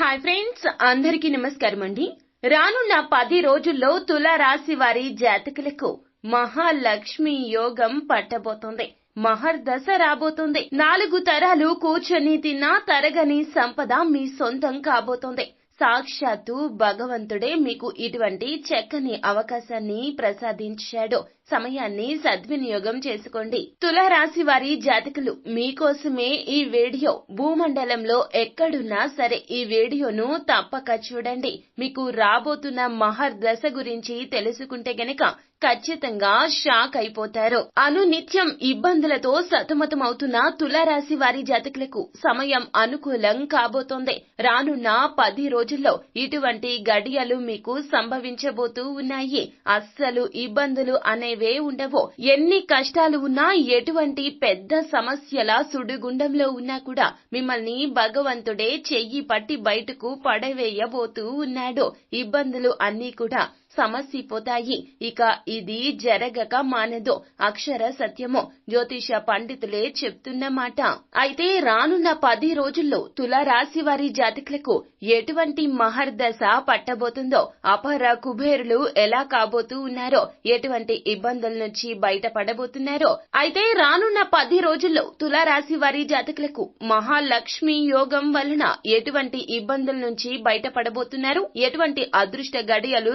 Hi friends అందరికీ నమస్కారం అండి. రానున్న పది రోజుల్లో తులారాశి వారి జాతకులకు మహాలక్ష్మి యోగం పట్టబోతోంది. మహర్దశ రాబోతోంది. నాలుగు తరాలు కూర్చొని తిన్నా తరగని సంపద మీ సొంతం కాబోతోంది. సాక్షాత్తు భగవంతుడే మీకు ఇటువంటి చక్కని అవకాశాన్ని ప్రసాదించాడు. సమయాన్ని సద్వినియోగం చేసుకోండి. తులారాశి వారి జాతకులు మీకోసమే ఈ వీడియో. భూమండలంలో ఎక్కడున్నా సరే ఈ వీడియోను తప్పక చూడండి. మీకు రాబోతున్న మహర్దశ గురించి తెలుసుకుంటే గనక ఖచ్చితంగా షాక్ అయిపోతారు. అనునిత్యం ఇబ్బందులతో సతమతమవుతున్న తులారాశి వారి జాతకులకు సమయం అనుకూలం కాబోతోంది. రానున్న పది రోజుల్లో ఇటువంటి గడియలు మీకు సంభవించబోతూ ఉన్నాయి. అస్సలు ఇబ్బందులు అనేవే ఉండవు. ఎన్ని కష్టాలు ఉన్నా ఎటువంటి పెద్ద సమస్యల సుడిగుండంలో ఉన్నా కూడా మిమ్మల్ని భగవంతుడే చెయ్యి పట్టి బయటకు పడవేయబోతూ ఉన్నాడు. ఇబ్బందులు అన్నీ కూడా సమసిపోతాయి. ఇక ఇది జరగక మానదు. అక్షర సత్యము జ్యోతిష పండితులే చెప్తున్నమాట అయితే రానున్న పది రోజుల్లో తులారాశి వారి జాతకులకు ఎటువంటి మహర్దశ పట్టబోతుందో అపర కుబేరులు ఎలా కాబోతూ ఉన్నారో ఎటువంటి ఇబ్బందుల నుంచి బయటపడబోతున్నారో అయితే రానున్న పది రోజుల్లో తులారాశి వారి జాతకులకు మహాలక్ష్మి యోగం వలన ఎటువంటి ఇబ్బందుల నుంచి బయటపడబోతున్నారు? ఎటువంటి అదృష్ట గడియలు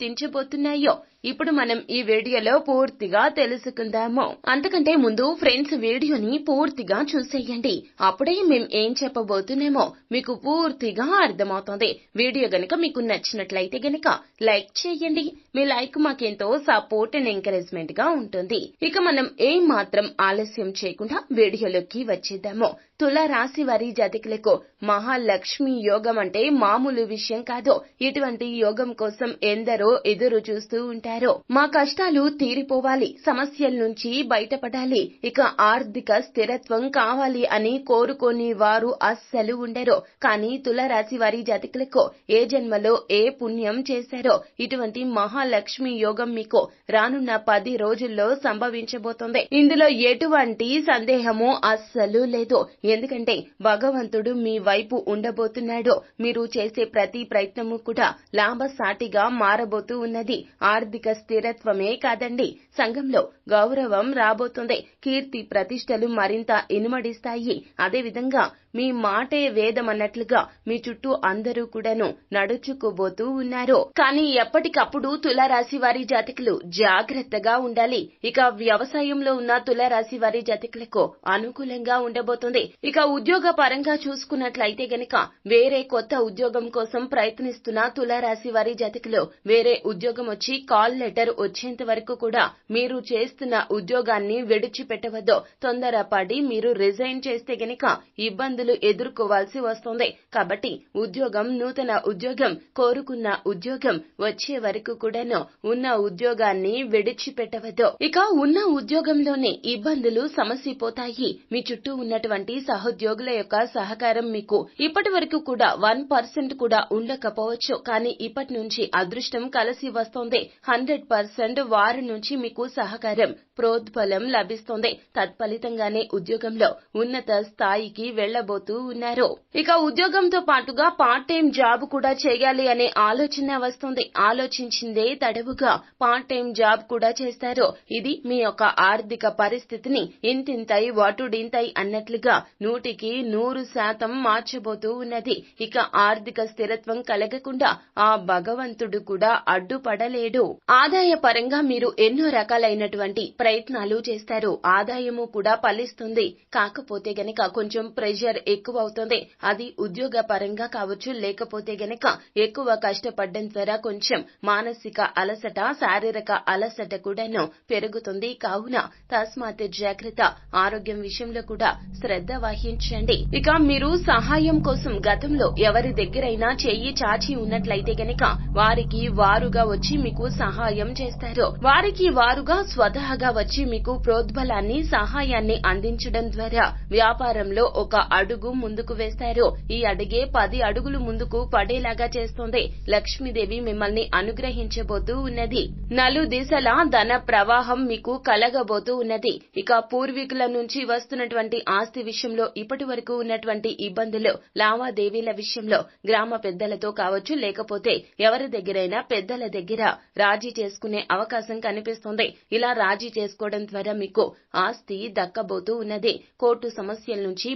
సంప్రాప్తించబోతున్నాయో ఇప్పుడు మనం ఈ వీడియోలో పూర్తిగా తెలుసుకుందాము. అంతకంటే ముందు ఫ్రెండ్స్ వీడియోని పూర్తిగా చూసేయండి. అప్పుడే మేం ఏం చెప్పబోతున్నామో మీకు పూర్తిగా అర్థమవుతుంది. వీడియో గనక మీకు నచ్చినట్లయితే గనక లైక్ చేయండి. మీ లైక్ మాకెంతో సపోర్ట్ అండ్ ఎంకరేజ్మెంట్గా ఉంటుంది. ఇక మనం ఏం మాత్రం ఆలస్యం చేయకుండా వీడియోలోకి వచ్చేద్దాము. తుల రాశి వారి జాతకులకు మహాలక్ష్మి యోగం అంటే మామూలు విషయం కాదు. ఇటువంటి యోగం కోసం ఎందరో ఎదురు చూస్తూ ఉంటారు. మా కష్టాలు తీరిపోవాలి సమస్యల నుంచి బయటపడాలి. ఇక ఆర్థిక స్థిరత్వం కావాలి అని కోరుకోని వారు అస్సలు ఉండరు. కానీ తులరాశి వారి జాతకులకు ఏ జన్మలో ఏ పుణ్యం చేశారో ఇటువంటి మహాలక్ష్మి యోగం మీకు రానున్న పది రోజుల్లో సంభవించబోతోంది. ఇందులో ఎటువంటి సందేహము అస్సలు లేదు. ఎందుకంటే భగవంతుడు మీ వైపు ఉండబోతున్నాడు. మీరు చేసే ప్రతి ప్రయత్నము కూడా లాభసాటిగా మారబోతూ ఉన్నది. ఆర్థిక స్థిరత్వమే కాదండి. సంఘంలో గౌరవం రాబోతుంది. కీర్తి ప్రతిష్టలు మరింత ఇనుమడిస్తాయి. అదేవిధంగా మీ మాటే వేదమన్నట్లుగా మీ చుట్టూ అందరూ కూడాను నడుచుకోబోతూ ఉన్నారు. కానీ ఎప్పటికప్పుడు తులారాశి వారి జాతకులు జాగ్రత్తగా ఉండాలి. ఇక వ్యవసాయంలో ఉన్న తులారాశి వారి జాతకులకు అనుకూలంగా ఉండబోతుంది. ఇక ఉద్యోగ పరంగా చూసుకున్నట్లయితే గనక వేరే కొత్త ఉద్యోగం కోసం ప్రయత్నిస్తున్న తులారాశి వారి జాతకులు వేరే ఉద్యోగం వచ్చి కాల్ లెటర్ వచ్చేంత వరకు కూడా మీరు చేస్తున్న ఉద్యోగాన్ని విడిచిపెట్టవద్దు. తొందరపడి మీరు రిజైన్ చేస్తే గనక ఇబ్బంది ఇబ్బందులు ఎదుర్కోవాల్సి వస్తోంది. కాబట్టి ఉద్యోగం నూతన ఉద్యోగం కోరుకున్న ఉద్యోగం వచ్చే వరకు కూడాను ఉన్న ఉద్యోగాన్ని విడిచిపెట్టవద్దు. ఇక ఉన్న ఉద్యోగంలోనే ఇబ్బందులు సమసిపోతాయి మీ చుట్టూ ఉన్నటువంటి సహోద్యోగుల యొక్క సహకారం మీకు ఇప్పటి వరకు కూడా వన్ పర్సెంట్ కూడా ఉండకపోవచ్చు. కానీ ఇప్పటి నుంచి అదృష్టం కలిసి వస్తోంది. హండ్రెడ్ పర్సెంట్ వారి నుంచి మీకు సహకారం ప్రోద్బలం లభిస్తోంది. తత్ఫలితంగానే ఉద్యోగంలో ఉన్నత స్థాయికి చేయబోతూ ఉన్నారు. ఇక ఉద్యోగంతో పాటుగా పార్ట్ టైం జాబ్ కూడా చేయాలి అనే ఆలోచన వస్తుంది. ఆలోచించిందే తడవుగా పార్ట్ టైం జాబ్ కూడా చేస్తారు. ఇది మీ యొక్క ఆర్థిక పరిస్థితిని ఇంతింతై వాటుడింతై అన్నట్లుగా నూటికి నూరు శాతం మార్చబోతూ ఉన్నది. ఇక ఆర్థిక స్థిరత్వం కలగకుండా ఆ భగవంతుడు కూడా అడ్డుపడలేడు. ఆదాయ పరంగా మీరు ఎన్నో రకాలైనటువంటి ప్రయత్నాలు చేస్తారు. ఆదాయము కూడా ఫలిస్తుంది. కాకపోతే గనక కొంచెం ప్రెషర్ ఎక్కువ అవుతుంది అది ఉద్యోగ పరంగా కావచ్చు లేకపోతే గనక ఎక్కువ కష్టపడడం ద్వారా కొంచెం మానసిక అలసట శారీరక అలసట కూడాను పెరుగుతుంది. కావున తస్మాత్ జాగ్రత్త. ఆరోగ్యం విషయంలో కూడా శ్రద్ధ వహించండి. ఇక మీరు సహాయం కోసం గతంలో ఎవరి దగ్గరైనా చెయ్యి చాచి ఉన్నట్లయితే గనక వారికి వారుగా వచ్చి మీకు సహాయం చేస్తారు. వారికి వారుగా స్వతహాగా వచ్చి మీకు ప్రోద్బలాన్ని సహాయాన్ని అందించడం ద్వారా వ్యాపారంలో ఒక అడుగు అడుగు ముందుకు వేశారు. ఈ అడుగే పది అడుగులు ముందుకు పడేలాగా చేస్తోంది. లక్ష్మీదేవి మిమ్మల్ని అనుగ్రహించబోతూ ఉన్నది. నలు దిశల ధన ప్రవాహం మీకు కలగబోతూ ఉన్నది. ఇక పూర్వీకుల నుంచి వస్తున్నటువంటి ఆస్తి విషయంలో ఇప్పటి వరకు ఉన్నటువంటి ఇబ్బందులు లావాదేవీల విషయంలో గ్రామ పెద్దలతో కావచ్చు లేకపోతే ఎవరి దగ్గరైనా పెద్దల దగ్గర రాజీ చేసుకునే అవకాశం కనిపిస్తోంది. ఇలా రాజీ చేసుకోవడం ద్వారా మీకు ఆస్తి దక్కబోతూ ఉన్నది. కోర్టు సమస్యల నుంచి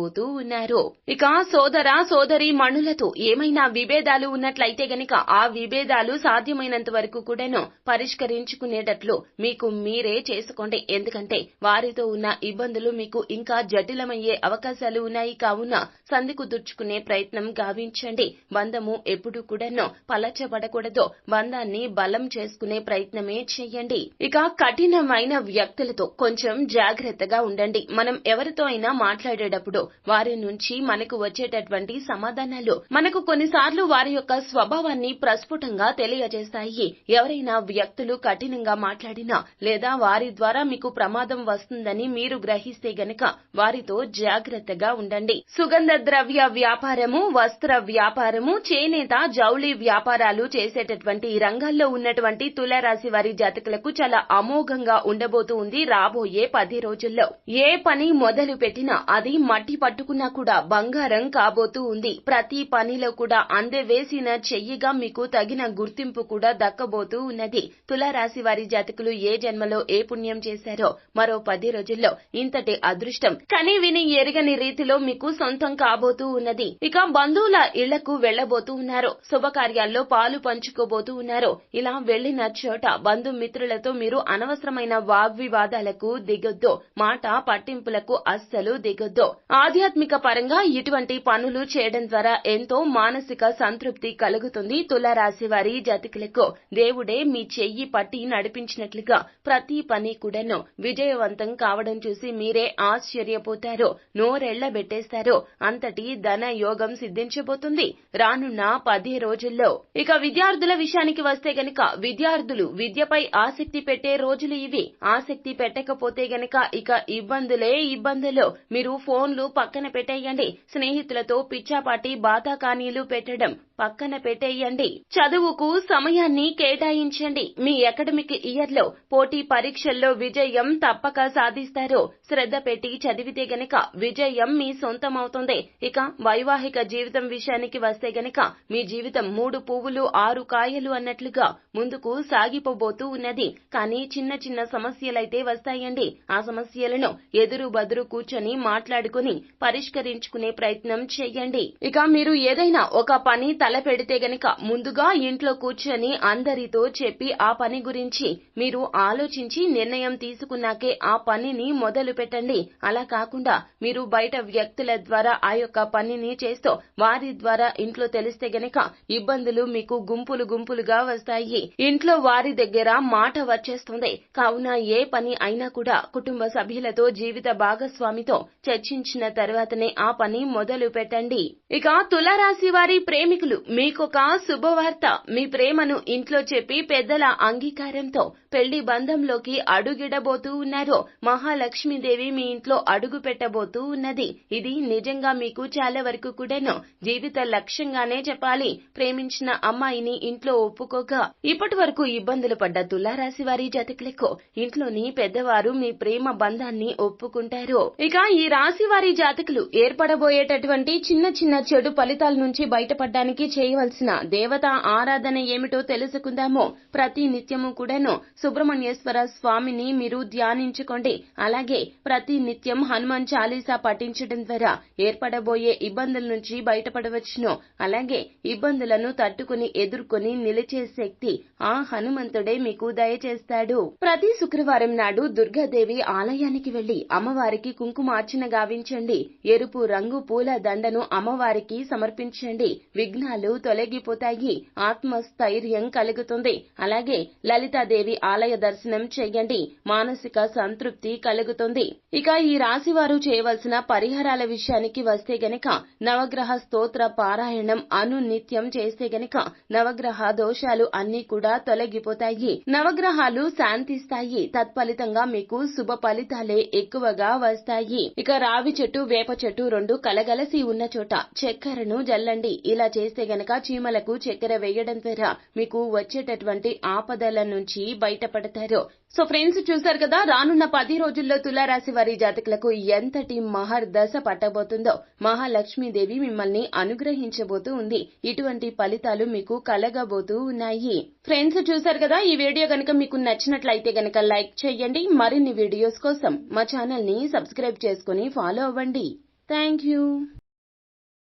బయటపడబోతూ ఉన్నారు. ఇక సోదర సోదరి మణులతో ఏమైనా విభేదాలు ఉన్నట్లయితే గనక ఆ విభేదాలు సాధ్యమైనంత వరకు కూడాను పరిష్కరించుకునేటట్లు మీకు మీరే చేసుకోండి. ఎందుకంటే వారితో ఉన్న ఇబ్బందులు మీకు ఇంకా జటిలమయ్యే అవకాశాలు ఉన్నాయి. కావున సందికు కుదుర్చుకునే ప్రయత్నం గావించండి. బంధము ఎప్పుడు కూడాను పలచబడకూడదు. బంధాన్ని బలం చేసుకునే ప్రయత్నమే చేయండి. ఇక కఠినమైన వ్యక్తులతో కొంచెం జాగ్రత్తగా ఉండండి. మనం ఎవరితో అయినా మాట్లాడేటప్పుడు వారి నుంచి మనకు వచ్చేటటువంటి సమాధానాలు. మనకు కొన్నిసార్లు వారి యొక్క స్వభావాన్ని ప్రస్ఫుటంగా తెలియజేస్తాయి. ఎవరైనా వ్యక్తులు కఠినంగా మాట్లాడినా లేదా వారి ద్వారా మీకు ప్రమాదం వస్తుందని మీరు గ్రహిస్తే గనక వారితో జాగ్రత్తగా ఉండండి. సుగంధ ద్రవ్య వ్యాపారము వస్త్ర వ్యాపారము చేనేత జౌళి వ్యాపారాలు చేసేటటువంటి రంగాల్లో ఉన్నటువంటి తులారాశి వారి జాతకులకు చాలా అమోఘంగా ఉండబోతూ ఉంది రాబోయే పది రోజుల్లో. ఏ పని మొదలు పెట్టినా అది మట్టి పట్టుకున్నా కూడా బంగారం కాబోతూ ఉంది. ప్రతి పనిలో కూడా అందవేసిన చెయ్యిగా మీకు తగిన గుర్తింపు కూడా దక్కబోతూ ఉన్నది. తులారాశి వారి జాతకులు ఏ జన్మలో ఏ పుణ్యం చేశారో మరో పది రోజుల్లో ఇంతటి అదృష్టం కని విని ఎరగని రీతిలో మీకు సొంతం కాబోతూ ఉన్నది. ఇక బంధువుల ఇళ్ళకు వెళ్ళబోతూ ఉన్నారు. శుభకార్యాల్లో పాలు పంచుకోబోతూ ఉన్నారు. ఇలా వెళ్ళిన చోట బంధుమిత్రులతో మీరు అనవసరమైన వాగ్వివాదాలకు దిగొద్దు. మాట పట్టింపులకు అస్సలు దిగొద్దు. ఆధ్యాత్మిక పరంగా ఇటువంటి పనులు చేయడం ద్వారా ఎంతో మానసిక సంతృప్తి కలుగుతుంది. తులారాశి వారి జతికులకు దేవుడే మీ చెయ్యి పట్టి నడిపించినట్లుగా ప్రతి పని కూడాను విజయవంతం కావడం చూసి మీరే ఆశ్చర్యపోతారు. నోరెళ్ళబెట్టేస్తారు అంతటి ధన యోగం సిద్ధించబోతుంది. రానున్న పది రోజుల్లో. ఇక విద్యార్థుల విషయానికి వస్తే గనక విద్యార్థులు విద్యపై ఆసక్తి పెట్టే రోజులు ఇవి. ఆసక్తి పెట్టకపోతే గనక ఇక ఇబ్బందులే ఇబ్బందులు. మీరు ఫోన్లు పక్కన పెట్టేయండి. స్నేహితులతో పిచ్చాపాటి బాతాకానీలు పెట్టడం పక్కన పెట్టేయండి. చదువుకు సమయాన్ని కేటాయించండి. మీ అకాడమిక్ ఇయర్లో పోటీ పరీక్షల్లో విజయం తప్పక సాధిస్తారు. శ్రద్ధ పెట్టి చదివితే గనక విజయం మీ సొంతమవుతుంది. ఇక వైవాహిక జీవితం విషయానికి వస్తే గనక మీ జీవితం మూడు పువ్వులు ఆరు కాయలు అన్నట్లుగా ముందుకు సాగిపోబోతూ ఉన్నది. కానీ చిన్న చిన్న సమస్యలైతే వస్తాయండి. ఆ సమస్యలను ఎదురు బదురు కూర్చొని మాట్లాడుకుని పరిష్కరించుకునే ప్రయత్నం చేయండి. ఇక మీరు ఏదైనా ఒక పని తలపెడితే గనక ముందుగా ఇంట్లో కూర్చొని అందరితో చెప్పి ఆ పని గురించి మీరు ఆలోచించి నిర్ణయం తీసుకున్నాకే ఆ పనిని మొదలు పెట్టండి. అలా కాకుండా మీరు బయట వ్యక్తుల ద్వారా ఆ యొక్క పనిని చేస్తూ వారి ద్వారా ఇంట్లో తెలిస్తే గనక ఇబ్బందులు మీకు గుంపులు గుంపులుగా వస్తాయి. ఇంట్లో వారి దగ్గర మాట వచ్చేస్తుంది. కావున ఏ పని అయినా కూడా కుటుంబ సభ్యులతో జీవిత భాగస్వామితో చర్చించిన తర్వాతనే ఆ పని మొదలు పెట్టండి. ఇక తులారాశి వారి ప్రేమికులు మీకొక శుభవార్త మీ ప్రేమను ఇంట్లో చెప్పి పెద్దల అంగీకారంతో పెళ్ళి బంధంలోకి అడుగిడబోతూ ఉన్నారు మహాలక్ష్మీదేవి మీ ఇంట్లో అడుగు పెట్టబోతూ ఉన్నది. ఇది నిజంగా మీకు చాలా వరకు కూడాను జీవిత లక్ష్యంగానే చెప్పాలి. ప్రేమించిన అమ్మాయిని ఇంట్లో ఒప్పుకోగా ఇప్పటి వరకు ఇబ్బందులు పడ్డ తులారాశి వారి జాతకులకు ఇంట్లోని పెద్దవారు మీ ప్రేమ బంధాన్ని ఒప్పుకుంటారు. ఇక ఈ రాశి వారి జాతకులు ఏర్పడబోయేటటువంటి చిన్న చిన్న చెడు ఫలితాల నుంచి బయటపడడానికి చేయవలసిన దేవతా ఆరాధన ఏమిటో తెలుసుకుందాము. ప్రతి నిత్యము కూడాను సుబ్రహ్మణ్యేశ్వర స్వామిని మీరు ధ్యానించుకోండి. అలాగే ప్రతి నిత్యం హనుమాన్ చాలీసా పఠించడం ద్వారా ఏర్పడబోయే ఇబ్బందుల నుంచి బయటపడవచ్చును. అలాగే ఇబ్బందులను తట్టుకుని ఎదుర్కొని నిలిచే శక్తి ఆ హనుమంతుడే మీకు దయచేస్తాడు. ప్రతి శుక్రవారం నాడు దుర్గాదేవి ఆలయానికి వెళ్ళి అమ్మవారికి కుంకుమార్చన గావించండి. ఎరుపు రంగు పూల దండను అమ్మవారికి సమర్పించండి. విఘ్నాలు తొలగిపోతాయి. ఆత్మస్థైర్యం కలుగుతుంది. అలాగే లలితాదేవి ఆలయ దర్శనం చేయండి. మానసిక సంతృప్తి కలుగుతుంది. ఇక ఈ రాశి వారు చేయవలసిన పరిహారాల విషయానికి వస్తే గనక నవగ్రహ స్తోత్ర పారాయణం అనునిత్యం చేస్తే గనక నవగ్రహ దోషాలు అన్ని కూడా తొలగిపోతాయి. నవగ్రహాలు శాంతిస్తాయి. తత్ఫలితంగా మీకు శుభ ఫలితాలే ఎక్కువగా వస్తాయి. ఇక రావి చెట్టు చెట్టు వేప చెట్టు రెండు కలగలసి ఉన్న చోట చక్కెరను జల్లండి. ఇలా చేస్తే గనక చీమలకు చక్కెర వేయడం ద్వారా మీకు వచ్చేటటువంటి ఆపదల నుంచి బయటపడతారు. సో ఫ్రెండ్స్ చూశారు కదా రానున్న పది రోజుల్లో తులారాశి వారి జాతకులకు ఎంతటి మహర్ దశ పట్టబోతుందో మహాలక్ష్మీదేవి మిమ్మల్ని అనుగ్రహించబోతూ ఉంది. ఇటువంటి ఫలితాలు మీకు కలగబోతూ ఉన్నాయి. ఫ్రెండ్స్ చూశారు కదా ఈ వీడియో గనక మీకు నచ్చినట్లయితే గనక లైక్ చేయండి. మరిన్ని వీడియోస్ కోసం మా ఛానల్ని సబ్స్క్రైబ్ చేసుకుని ఫాలో అవ్వండి. Thank you